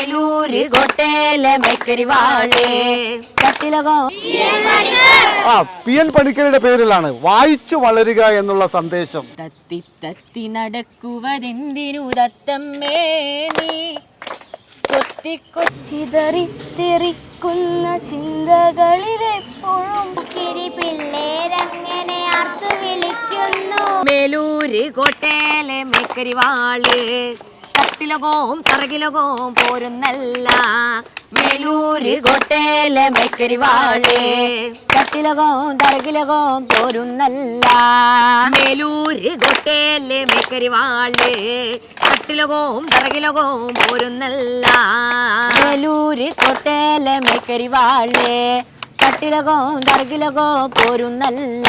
മേലൂര് കോട്ടയിലെ മേക്കരിവാൾ കട്ടിലകോ ആ P N പണിക്കരുടെ പേരിലാണ് വായിച്ചു വളരുക എന്നുള്ള സന്ദേശം. തത്തി തത്തി നടക്കുവതെന്തിനു തത്തമ്മേ നീ? കൊത്തിക്കൊച്ചിതറി തെറിക്കുന്ന ചിന്തകളിലെപ്പോഴും കിരി പിള്ളേരങ്ങനെ ആർത്തു വിളിക്കുന്നു. മേലൂര് കോട്ടയിലെ മേക്കരിവാൾ കട്ടിലകോം തറകിലകവും പോരുന്നല്ല. മേലൂര് കോട്ടയിലെ മേക്കരിവാളേ. കട്ടിലകവും തറകിലകവും പോരുന്നല്ല. മേലൂര് കോട്ടയിലെ മേക്കരിവാളേ. കട്ടിലകവും തറകിലകവും പോരുന്നല്ല. മേലൂര് കോട്ടയിലെ മേക്കരിവാൾ. കട്ടിലകോ തറകിലകോ പോരുന്നല്ല.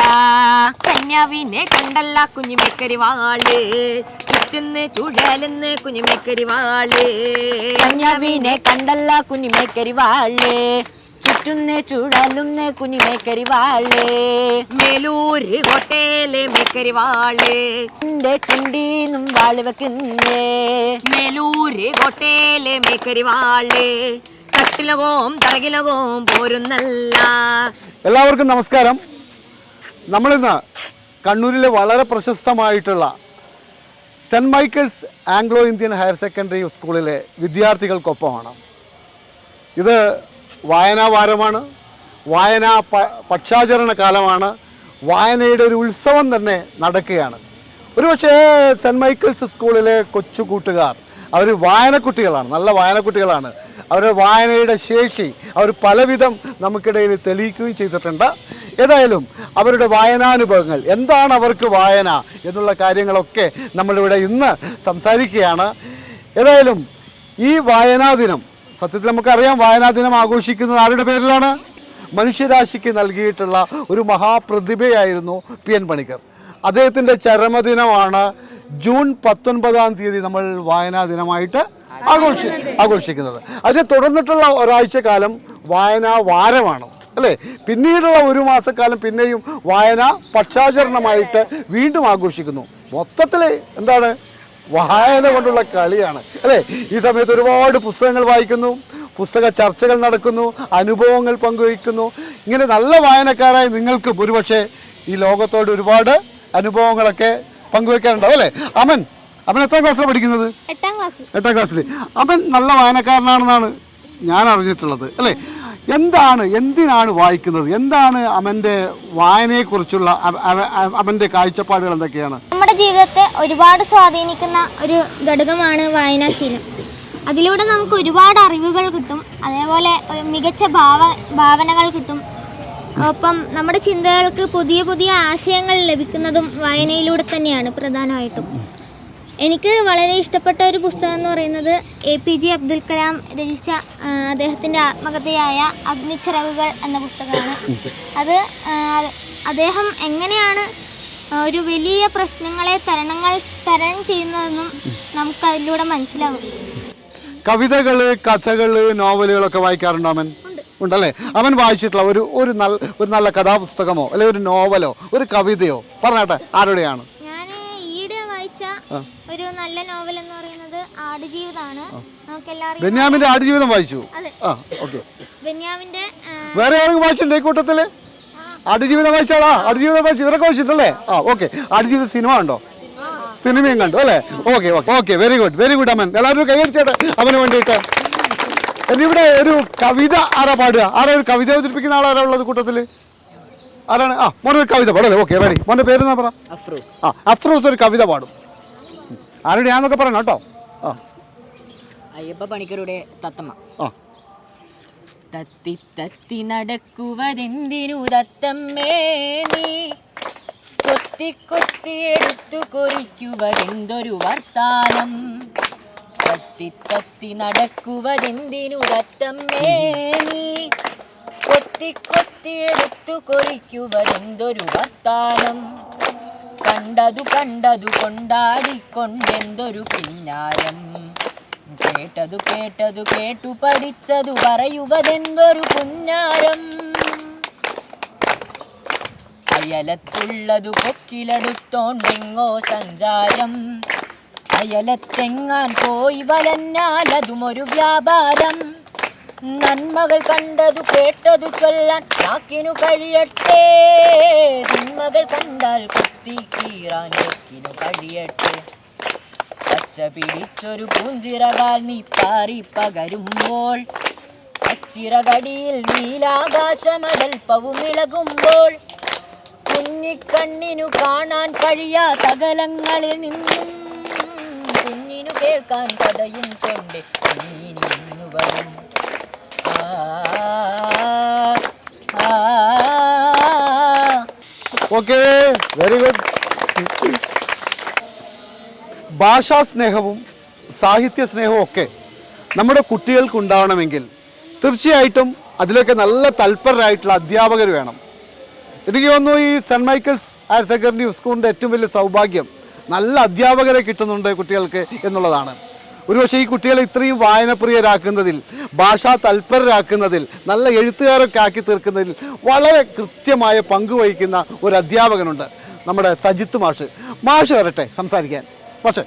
കന്യാവിനെ കണ്ടല്ല കുഞ്ഞുമേക്കരി വാൾ ചുറ്റുന്ന് ചുഴലുന്ന് കുഞ്ഞുമേക്കരി വാൾ കന്യാവിനെ കണ്ടല്ല കുഞ്ഞുമേക്കരി വാൾ ചുറ്റുന്ന് ചുഴലുന്ന് കുഞ്ഞുമേക്കരി വാൾ മേലൂര് കോട്ടയിലെ മേക്കരി വാൾ എന്റെ ചുണ്ടീന്നും വാൾ വെക്കുന്നേ. മേലൂര് കോട്ടയിലെ മേക്കരി വാൾ കട്ടിലകോം തറകിലകവും പോരുന്നല്ല. എല്ലാവർക്കും നമസ്കാരം. നമ്മളിന്ന് കണ്ണൂരിലെ വളരെ പ്രശസ്തമായിട്ടുള്ള saint Michael's Anglo Indian higher secondary സ്കൂളിലെ വിദ്യാർത്ഥികൾക്കൊപ്പമാണ്. ഇത് വായനാ വാരമാണ് വായനാ പക്ഷാചരണ കാലമാണ്. വായനയുടെ ഒരു ഉത്സവം തന്നെ നടക്കുകയാണ്. ഒരുപക്ഷേ സെന്റ് മൈക്കിൾസ് സ്കൂളിലെ കൊച്ചു കൂട്ടുകാർ അവർ വായനക്കുട്ടികളാണ് നല്ല വായനക്കുട്ടികളാണ്. അവരുടെ വായനയുടെ ശേഷി അവർ പലവിധം നമുക്കിടയിൽ തെളിയിക്കുകയും ചെയ്തിട്ടുണ്ട്. ഏതായാലും അവരുടെ വായനാനുഭവങ്ങൾ എന്താണ് അവർക്ക് വായന എന്നുള്ള കാര്യങ്ങളൊക്കെ നമ്മളിവിടെ ഇന്ന് സംസാരിക്കുകയാണ്. ഏതായാലും ഈ വായനാ ദിനം സത്യത്തിൽ നമുക്കറിയാം വായനാ ദിനം ആഘോഷിക്കുന്നത് ആരുടെ പേരിലാണ്? മനുഷ്യരാശിക്ക് നൽകിയിട്ടുള്ള ഒരു മഹാപ്രതിഭയായിരുന്നു പി എൻ പണിക്കർ. അദ്ദേഹത്തിന്റെ ചരമദിനമാണ്. ജൂൺ പത്തൊൻപതാം തീയതി നമ്മൾ വായനാ ദിനമായിട്ട് ആഘോഷി ആഘോഷിക്കുന്നത്. അതിനെ തുടർന്നിട്ടുള്ള ഒരാഴ്ച കാലം വായനാ വാരമാണ്. അല്ലേ? പിന്നീടുള്ള ഒരു മാസക്കാലം പിന്നെയും വായന പക്ഷാചരണമായിട്ട് വീണ്ടും ആഘോഷിക്കുന്നു. മൊത്തത്തിൽ എന്താണ്? വായന കൊണ്ടുള്ള കളിയാണ്. അല്ലേ? ഈ സമയത്ത് ഒരുപാട് പുസ്തകങ്ങൾ വായിക്കുന്നു പുസ്തക ചർച്ചകൾ നടക്കുന്നു അനുഭവങ്ങൾ പങ്കുവയ്ക്കുന്നു. ഇങ്ങനെ നല്ല വായനക്കാരായ നിങ്ങൾക്കും ഒരുപക്ഷെ ഈ ലോകത്തോട് ഒരുപാട് അനുഭവങ്ങളൊക്കെ പങ്കുവെക്കാറുണ്ടാവും അല്ലേ? അമൻ അമൻ എത്രാം ക്ലാസ്സിലാണ് പഠിക്കുന്നത്? എട്ടാം ക്ലാസ്സിൽ. എട്ടാം ക്ലാസ്സിൽ അവൻ നല്ല വായനക്കാരനാണെന്നാണ് ഞാൻ അറിഞ്ഞിട്ടുള്ളത് അല്ലേ? എന്താണ് എന്തിനാണ് വായിക്കുന്നത്? എന്താണ് അവന്റെ വായനയെക്കുറിച്ചുള്ള കുറിച്ചുള്ള അവ- അവ- അവന്റെ കാഴ്ചപ്പാടുകൾ എന്തൊക്കെയാണ്? നമ്മുടെ ജീവിതത്തെ ഒരുപാട് സ്വാധീനിക്കുന്ന ഒരു ഘടകമാണ് വായനാശീലം. അതിലൂടെ നമുക്ക് ഒരുപാട് അറിവുകൾ കിട്ടും അതേപോലെ മികച്ച ഭാവ ഭാവനകൾ കിട്ടും. ഒപ്പം നമ്മുടെ ചിന്തകൾക്ക് പുതിയ പുതിയ ആശയങ്ങൾ ലഭിക്കുന്നതും വായനയിലൂടെ തന്നെയാണ് പ്രധാനമായിട്ടും. എനിക്ക് വളരെ ഇഷ്ടപ്പെട്ട ഒരു പുസ്തകം എന്ന് പറയുന്നത് A P J Abdul Kalam രചിച്ച അദ്ദേഹത്തിന്റെ ആത്മകഥയായ അഗ്നിച്ചിറകുകൾ എന്ന പുസ്തകമാണ്. അത് അദ്ദേഹം എങ്ങനെയാണ് ഒരു വലിയ പ്രശ്നങ്ങളെ തരണങ്ങൾ തരണം ചെയ്യുന്നതെന്നും നമുക്ക് അതിലൂടെ മനസ്സിലാകും. കവിതകൾ കഥകൾ നോവലുകളൊക്കെ വായിക്കാറുണ്ടോ അവൻ ഉണ്ടല്ലേ? അവൻ വായിച്ചിട്ടുള്ള ഒരു ഒരു നല്ല ഒരു നല്ല കഥാപുസ്തകമോ അല്ലെങ്കിൽ ഒരു നോവലോ ഒരു കവിതയോ? പറഞ്ഞാട്ടെ ആരുടെയാണ്? ഒരു നല്ല നോവൽ എന്ന് പറയുന്നത് ആടുജീവിതമാണ്. ബെന്യാമിന്റെ ആടുജീവിതം വായിച്ചു? അതെ. ആ ഓക്കെ. ബെന്യാമിന്റെ വേറെ ആരെങ്കിലും വായിച്ചിട്ടുണ്ടോ ഈ കൂട്ടത്തിൽ? ആടുജീവിതം വായിച്ചാളാ ആടുജീവിതം വായിച്ചു. ഇവരൊക്കെ വായിച്ചിട്ടല്ലേ? ആ ഓക്കെ. ആടുജീവിത സിനിമ ഉണ്ടോ സിനിമയും കണ്ടു അല്ലേ? Okay okay. Okay very good very good അമ്മൻ എല്ലാവരും കൈയടിച്ചേട്ടെ അവന് വേണ്ടിയിട്ട്. എന്നെ ഇവിടെ ഒരു കവിത ആരാ പാടുക? ആരാ ഒരു കവിത അവതരിപ്പിക്കുന്ന ആളാരാ ഉള്ളത് കൂട്ടത്തിൽ? ആരാണ്? ആ മോനൊരു കവിത പാടല്ലേ ഓക്കെ റെഡി മോന്റെ പേരെന്നാ പറ? അഫ്രൂസ്. ആ അഫ്രോസ് ഒരു കവിത പാടും. ആരുടെയാന്നൊക്കെ പറയണം കേട്ടോ. ആ. അയ്യപ്പ പണിക്കരുടെ തത്തമ്മ. ആ. തത്തി തത്തി നടക്കുവതെന്തിനു തത്തമ്മേ നീ? കൊത്തി കൊത്തി എടുത്തു കൊറിക്കുവതെന്തൊരു വർത്താനം? തത്തി തത്തി നടക്കുവതെന്തിനു തത്തമ്മേ നീ? കൊത്തി കൊത്തി എടുത്തു കൊറിക്കുവതെന്തൊരു വർത്താനം? കണ്ടതു കണ്ടതു കൊണ്ടാടിക്കൊണ്ടെന്തൊരു പിന്നാരം. കേട്ടതു കേട്ടതു കേട്ടു പഠിച്ചതു പറയുവതെന്തൊരു പുന്നാരം. അയലത്തുള്ളതു കൊക്കിലെടുത്തോണ്ടെങ്ങോ സഞ്ചാരം. അയലത്തെങ്ങാൻ പോയി വലഞ്ഞാൽ അതും ഒരു വ്യാപാരം. നന്മകൾ കണ്ടതു കേട്ടതു ചൊല്ലാൻ നാക്കിനു കഴിയട്ടെ. നന്മകൾ കണ്ടാൽ കൊത്തി കീറാൻ കൊക്കിനു കഴിയട്ടെ. പച്ച പിടിച്ചൊരു പൂഞ്ചിറകാൽ നീ പാറി പകരുമ്പോൾ അച്ചിറകടിയിൽ നീലാകാശമതൽപ്പവും ഇളകുമ്പോൾ കുഞ്ഞിക്കണ്ണിനു കാണാൻ കഴിയാത്ത അകലങ്ങളിൽ നിന്നും കുഞ്ഞിനു കേൾക്കാൻ കഥയും കൊണ്ട് നീനിന്നു വരും. ആ, ആ, ഓക്കെ വെരി ഗുഡ് ഭാഷാ സ്നേഹവും സാഹിത്യ സ്നേഹവും ഒക്കെ നമ്മുടെ കുട്ടികൾക്ക് ഉണ്ടാവണമെങ്കിൽ തീർച്ചയായിട്ടും അതിലൊക്കെ നല്ല തൽപരരായിട്ടുള്ള അധ്യാപകർ വേണം. എനിക്ക് തോന്നുന്നു ഈ സെന്റ് മൈക്കിൾസ് ഹയർ സെക്കൻഡറി സ്കൂളിന്റെ ഏറ്റവും വലിയ സൗഭാഗ്യം നല്ല അധ്യാപകരെ കിട്ടുന്നുണ്ട് കുട്ടികൾക്ക് എന്നുള്ളതാണ്. ഒരുപക്ഷെ ഈ കുട്ടികളെ ഇത്രയും വായനപ്രിയരാക്കുന്നതിൽ ഭാഷാ തൽപരരാക്കുന്നതിൽ നല്ല എഴുത്തുകാരൊക്കെ ആക്കി തീർക്കുന്നതിൽ വളരെ കൃത്യമായ പങ്ക് വഹിക്കുന്ന ഒരു അധ്യാപകനുണ്ട് നമ്മുടെ സജിത്ത് മാഷ്. മാഷ് വരട്ടെ സംസാരിക്കാൻ. ഓക്കെ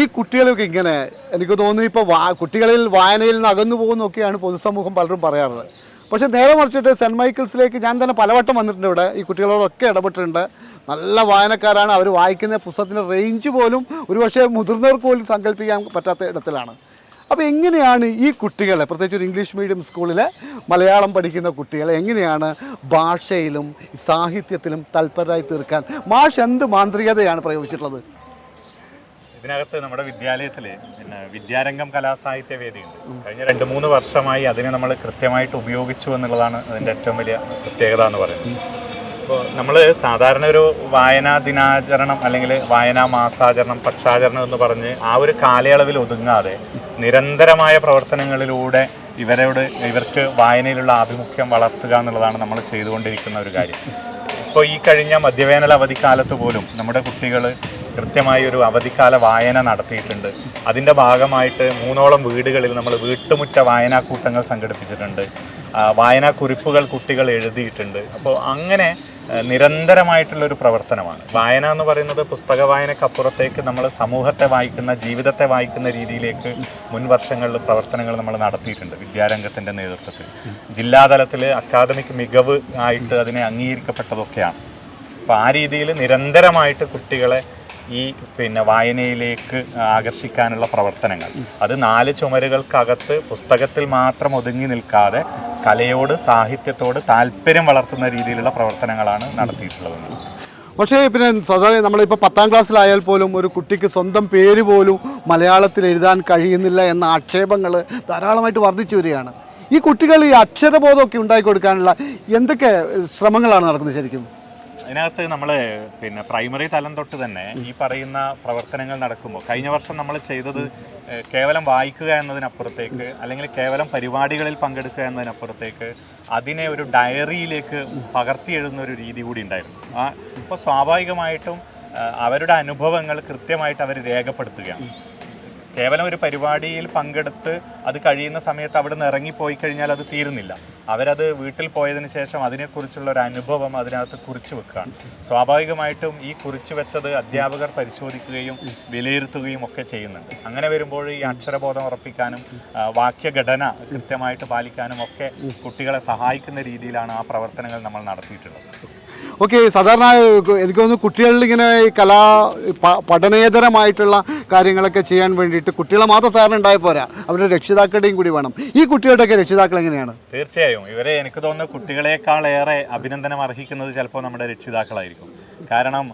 ഈ കുട്ടികളൊക്കെ ഇങ്ങനെ എനിക്ക് തോന്നുന്നു ഇപ്പോൾ കുട്ടികളിൽ വായനയിൽ നിന്ന് അകന്നു പോകുന്നൊക്കെയാണ് പൊതുസമൂഹം പലരും പറയാറുള്ളത്. പക്ഷേ നേരെ മറിച്ചിട്ട് സെന്റ് മൈക്കിൾസിലേക്ക് ഞാൻ തന്നെ പലവട്ടം വന്നിട്ടുണ്ട് ഇവിടെ. ഈ കുട്ടികളോടൊക്കെ ഇടപെട്ടിട്ടുണ്ട്. നല്ല വായനക്കാരാണ്. അവർ വായിക്കുന്ന പുസ്തകത്തിന്റെ റേഞ്ച് പോലും ഒരുപക്ഷെ മുതിർന്നവർക്ക് പോലും സങ്കല്പിക്കാൻ പറ്റാത്ത ഇടത്തിലാണ്. അപ്പോൾ എങ്ങനെയാണ് ഈ കുട്ടികളെ പ്രത്യേകിച്ച് ഒരു ഇംഗ്ലീഷ് മീഡിയം സ്കൂളിലെ മലയാളം പഠിക്കുന്ന കുട്ടികളെ എങ്ങനെയാണ് ഭാഷയിലും സാഹിത്യത്തിലും തൽപരരായി തീർക്കാൻ? മാഷ് എന്ത് മാന്ത്രികതയാണ് പ്രയോഗിച്ചിട്ടുള്ളത്? ഇതിനകത്ത് നമ്മുടെ വിദ്യാലയത്തിൽ പിന്നെ വിദ്യാരംഗം കലാസാഹിത്യ വേദിയുണ്ട്. കഴിഞ്ഞ രണ്ട് മൂന്ന് വർഷമായി അതിനെ നമ്മൾ കൃത്യമായിട്ട് ഉപയോഗിച്ചു എന്നുള്ളതാണ് അതിന്റെ ഏറ്റവും വലിയ പ്രത്യേകത എന്ന് പറയുന്നത്. അപ്പോൾ നമ്മൾ സാധാരണ ഒരു വായനാ ദിനാചരണം അല്ലെങ്കിൽ വായനാ മാസാചരണം പക്ഷാചരണം എന്ന് പറഞ്ഞ് ആ ഒരു കാലയളവിൽ ഒതുങ്ങാതെ നിരന്തരമായ പ്രവർത്തനങ്ങളിലൂടെ ഇവരോട് ഇവർക്ക് വായനയിലുള്ള ആഭിമുഖ്യം വളർത്തുക എന്നുള്ളതാണ് നമ്മൾ ചെയ്തുകൊണ്ടിരിക്കുന്ന ഒരു കാര്യം. ഇപ്പോൾ ഈ കഴിഞ്ഞ മധ്യവേനൽ അവധിക്കാലത്ത് പോലും നമ്മുടെ കുട്ടികൾ കൃത്യമായി ഒരു അവധിക്കാല വായന നടത്തിയിട്ടുണ്ട്. അതിന്റെ ഭാഗമായിട്ട് മൂന്നോളം വീടുകളിൽ നമ്മൾ വീട്ടുമുറ്റ വായനാക്കൂട്ടങ്ങൾ സംഘടിപ്പിച്ചിട്ടുണ്ട്. വായനാക്കുറിപ്പുകൾ കുട്ടികൾ എഴുതിയിട്ടുണ്ട്. അപ്പോൾ അങ്ങനെ നിരന്തരമായിട്ടുള്ള ഒരു പ്രവർത്തനമാണ്. വായന എന്ന് പറയുന്നത് പുസ്തക വായനക്കപ്പുറത്തേക്ക് നമ്മൾ സമൂഹത്തെ വായിക്കുന്ന ജീവിതത്തെ വായിക്കുന്ന രീതിയിലേക്ക് മുൻ വർഷങ്ങളിൽ പ്രവർത്തനങ്ങൾ നമ്മൾ നടത്തിയിട്ടുണ്ട് വിദ്യാരംഗത്തിന്റെ നേതൃത്വത്തിൽ. ജില്ലാതലത്തിൽ അക്കാദമിക് മികവ് ആയിട്ട് അതിനെ അംഗീകരിക്കപ്പെട്ടതൊക്കെയാണ്. അപ്പോൾ ആ രീതിയിൽ നിരന്തരമായിട്ട് കുട്ടികളെ ഈ പിന്നെ വായനയിലേക്ക് ആകർഷിക്കാനുള്ള പ്രവർത്തനങ്ങൾ. അത് നാല് ചുമരുകൾക്കകത്ത് പുസ്തകത്തിൽ മാത്രം ഒതുങ്ങി നിൽക്കാതെ കലയോട് സാഹിത്യത്തോട് താല്പര്യം വളർത്തുന്ന രീതിയിലുള്ള പ്രവർത്തനങ്ങളാണ് നടത്തിയിട്ടുള്ളത്. പക്ഷേ പിന്നെ സാധാരണ നമ്മളിപ്പോൾ പത്താം ക്ലാസ്സിലായാൽ പോലും ഒരു കുട്ടിക്ക് സ്വന്തം പേര് പോലും മലയാളത്തിൽ എഴുതാൻ കഴിയുന്നില്ല എന്ന ആക്ഷേപങ്ങൾ ധാരാളമായിട്ട് വർദ്ധിച്ചു വരികയാണ്. ഈ കുട്ടികൾ ഈ അക്ഷരബോധമൊക്കെ ഉണ്ടാക്കി കൊടുക്കാനുള്ള എന്തൊക്കെ ശ്രമങ്ങളാണ് നടക്കുന്നത് ശരിക്കും? അതിനകത്ത് നമ്മൾ പിന്നെ പ്രൈമറി തലം തൊട്ട് തന്നെ ഈ പറയുന്ന പ്രവർത്തനങ്ങൾ നടക്കുമ്പോൾ കഴിഞ്ഞ വർഷം നമ്മൾ ചെയ്തത് കേവലം വായിക്കുക എന്നതിനപ്പുറത്തേക്ക് അല്ലെങ്കിൽ കേവലം പരിപാടികളിൽ പങ്കെടുക്കുക എന്നതിനപ്പുറത്തേക്ക് അതിനെ ഒരു ഡയറിയിലേക്ക് പകർത്തി എഴുതുന്ന ഒരു രീതി കൂടി ഉണ്ടായിരുന്നു. ആ ഇപ്പോൾ സ്വാഭാവികമായിട്ടും അവരുടെ അനുഭവങ്ങൾ കൃത്യമായിട്ട് അവർ രേഖപ്പെടുത്തുകയാണ്. കേവലം ഒരു പരിപാടിയിൽ പങ്കെടുത്ത് അത് കഴിയുന്ന സമയത്ത് അവിടെ നിന്ന് ഇറങ്ങിപ്പോയി കഴിഞ്ഞാൽ അത് തീരുന്നില്ല. അവരത് വീട്ടിൽ പോയതിന് ശേഷം അതിനെക്കുറിച്ചുള്ള ഒരു അനുഭവം അതിനകത്ത് കുറിച്ചു വെക്കുകയാണ്. സ്വാഭാവികമായിട്ടും ഈ കുറിച്ചു വെച്ചത് അധ്യാപകർ പരിശോധിക്കുകയും വിലയിരുത്തുകയും ഒക്കെ ചെയ്യുന്നുണ്ട്. അങ്ങനെ വരുമ്പോൾ ഈ അക്ഷരബോധം ഉറപ്പിക്കാനും വാക്യഘടന കൃത്യമായിട്ട് പാലിക്കാനും ഒക്കെ കുട്ടികളെ സഹായിക്കുന്ന രീതിയിലാണ് ആ പ്രവർത്തനങ്ങൾ നമ്മൾ നടത്തിയിട്ടുള്ളത്. ഓക്കെ സാധാരണ എനിക്ക് തോന്നുന്നു കുട്ടികളിൽ ഇങ്ങനെ കലാ പഠനേതരമായിട്ടുള്ള കാര്യങ്ങളൊക്കെ ചെയ്യാൻ വേണ്ടിയിട്ട് കുട്ടികളെ മാത്രം സാറിന് ഉണ്ടായ പോരാ. അവരുടെ രക്ഷിതാക്കളുടെയും കൂടി വേണം. ഈ കുട്ടികളുടെയൊക്കെ രക്ഷിതാക്കൾ എങ്ങനെയാണ്? തീർച്ചയായും. ഇവരെ എനിക്ക് തോന്നുന്നു കുട്ടികളെക്കാളേറെ അഭിനന്ദനം അർഹിക്കുന്നത് ചിലപ്പോൾ നമ്മുടെ രക്ഷിതാക്കളായിരിക്കും. കാരണം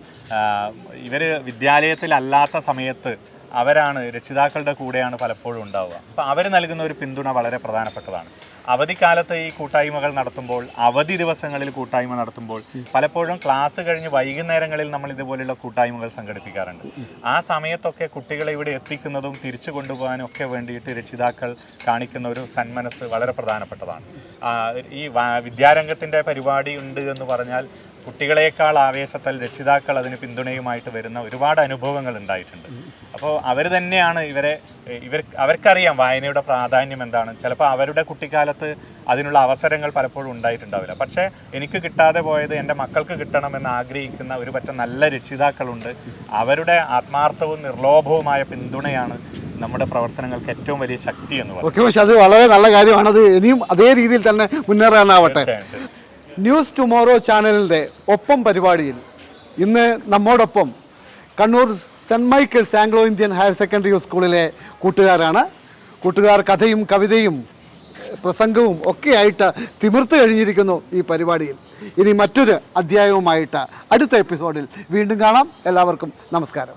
ഇവർ വിദ്യാലയത്തിലല്ലാത്ത സമയത്ത് അവരാണ് രക്ഷിതാക്കളുടെ കൂടെയാണ് പലപ്പോഴും ഉണ്ടാവുക. അപ്പോൾ അവർ നൽകുന്ന ഒരു പിന്തുണ വളരെ പ്രധാനപ്പെട്ടതാണ്. അവധിക്കാലത്ത് ഈ കൂട്ടായ്മകൾ നടത്തുമ്പോൾ അവധി ദിവസങ്ങളിൽ കൂട്ടായ്മ നടത്തുമ്പോൾ പലപ്പോഴും ക്ലാസ് കഴിഞ്ഞ് വൈകുന്നേരങ്ങളിൽ നമ്മൾ ഇതുപോലെയുള്ള കൂട്ടായ്മകൾ സംഘടിപ്പിക്കാറുണ്ട്. ആ സമയത്തൊക്കെ കുട്ടികളെ ഇവിടെ എത്തിക്കുന്നതും തിരിച്ചു കൊണ്ടുപോകാനും ഒക്കെ വേണ്ടിയിട്ട് രക്ഷിതാക്കൾ കാണിക്കുന്ന ഒരു സന്മനസ് വളരെ പ്രധാനപ്പെട്ടതാണ്. ഈ വിദ്യാരംഗത്തിന്റെ പരിപാടി ഉണ്ട് എന്ന് പറഞ്ഞാൽ കുട്ടികളെക്കാൾ ആവേശത്താൽ രക്ഷിതാക്കൾ അതിന് പിന്തുണയുമായിട്ട് വരുന്ന ഒരുപാട് അനുഭവങ്ങൾ ഉണ്ടായിട്ടുണ്ട്. അപ്പോൾ അവർ തന്നെയാണ് ഇവരെ ഇവർ അവർക്കറിയാം വായനയുടെ പ്രാധാന്യം എന്താണ്. ചിലപ്പോൾ അവരുടെ കുട്ടിക്കാലത്ത് അതിനുള്ള അവസരങ്ങൾ പലപ്പോഴും ഉണ്ടായിട്ടുണ്ടാവില്ല. പക്ഷേ എനിക്ക് കിട്ടാതെ പോയത് എന്റെ മക്കൾക്ക് കിട്ടണമെന്ന് ആഗ്രഹിക്കുന്ന ഒരു പറ്റ നല്ല രക്ഷിതാക്കളുണ്ട്. അവരുടെ ആത്മാർത്ഥവും നിർലോഭവുമായ പിന്തുണയാണ് നമ്മുടെ പ്രവർത്തനങ്ങൾക്ക് ഏറ്റവും വലിയ ശക്തി എന്ന് പറയുന്നത് ഓക്കെ പക്ഷെ അത് വളരെ നല്ല കാര്യമാണ് അത് ഇനിയും അതേ രീതിയിൽ തന്നെ മുന്നേറാനാവട്ടെ. ന്യൂസ് ടുമോറോ ചാനലിന്റെ ഒപ്പം പരിപാടിയിൽ ഇന്ന് നമ്മോടൊപ്പം Kannur saint Michael's Anglo Indian higher secondary സ്കൂളിലെ കൂട്ടുകാരാണ്. കൂട്ടുകാർ കഥയും കവിതയും പ്രസംഗവും ഒക്കെയായിട്ട് തിമിർത്ത് കഴിഞ്ഞിരിക്കുന്നു ഈ പരിപാടിയിൽ. ഇനി മറ്റൊരു അധ്യായവുമായിട്ട് അടുത്ത എപ്പിസോഡിൽ വീണ്ടും കാണാം. എല്ലാവർക്കും നമസ്കാരം.